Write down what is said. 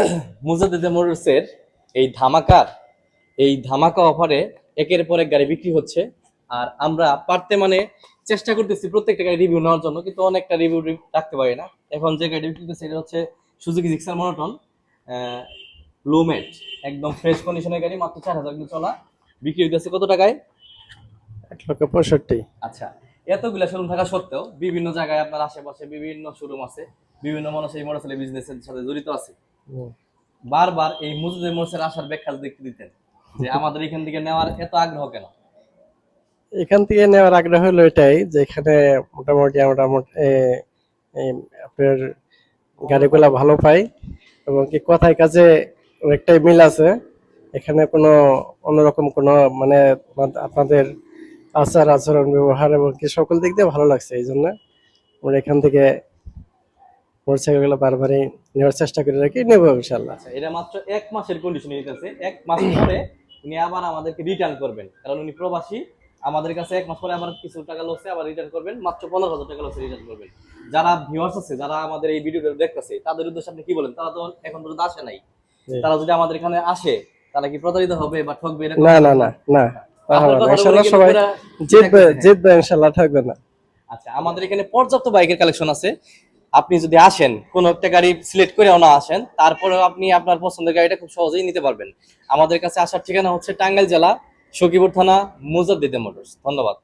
মুজাদ্দিদে মোটরসের এই ধামাকার এই ধামাকা অফারে একের পর এক গাড়ি বিক্রি হচ্ছে। আর আমরা পারতে মানে চেষ্টা করতেছি প্রত্যেকটা গাড়ি রিভিউ নেওয়ার জন্য কিন্তু অনেকটা রিভিউ রাখতে পারি না। এখন যে গাড়ি বিক্রি করছে এটা হচ্ছে সুজুকি জিক্সার মনোটন লুমেট একদম ফ্রেশ কন্ডিশনের গাড়ি মাত্র চার হাজার কিন্তু চলা। বিক্রি হইতেছে কত টাকায়? এক লক্ষ পঁয়ষট্টি। আচ্ছা এতগুলা শোরুম থাকা সত্ত্বেও বিভিন্ন জায়গায় আপনার আশেপাশে বিভিন্ন শোরুম আছে। বিভিন্ন মানুষ এই মোটরসাইকেল বিজনেসের সাথে জড়িত আছে। বারবার এই মুজিদের মোটরসাইকেল আসার ব্যাখ্যা একটু দিতেন যে আমাদের এখান থেকে নেওয়ার এত আগ্রহ কেন? এখান থেকে নেওয়ার আগ্রহ হলো এটাই যে এখানে মোটামুটি আমরা আপনার গাড়িগুলা ভালো পাই এবং কি কথায় কাজে অনেকটাই মিল আছে। এখানে কোনো অন্যরকম কোনো মানে আপনাদের আচার আচরণ ব্যবহার এবং কি সকল দিক দিয়ে ভালো লাগছে এই জন্য আমরা এখান থেকে মোটরসাইকেলগুলো বারবারই নেওয়ার চেষ্টা করে রাখি নেব ইনশাল্লাহ আচ্ছা এটা মাত্র এক মাসের কন্ডিশনে এক মাস পরে উনি আবার আমাদেরকে রিটার্ন করবেন। কারণ উনি প্রবাসী আমাদের কাছে এক মাস পরে আবার কিছু টাকা লসে আবার রিটার্ন করবেন। মাত্র পনেরো হাজার টাকা লসে রিটার্ন করবেন। যারা ভিউয়ার্স আছে যারা আমাদের এই ভিডিওটা দেখতেছে তাদের উদ্দেশ্যে আপনি কি বলেন? তারা তো এখন পর্যন্ত আসে নাই। তারা যদি আমাদের এখানে আসে তারা কি প্রতারিত হবে বা ঠকবে না না না সবাই জিতবে জিতবে না। আচ্ছা আমাদের এখানে পর্যাপ্ত বাইকের কালেকশন আছে। আপনি যদি আসেন, কোন একটা গাড়ি সিলেক্ট করে না আসেন তারপরে আপনি আপনার পছন্দের গাড়িটা খুব সহজেই নিতে পারবেন। আমাদের কাছে আসার ঠিকানা হচ্ছে টাঙ্গাইল জেলা সকিপুর থানা, মুজাদ্দিদে মোটরস। ধন্যবাদ।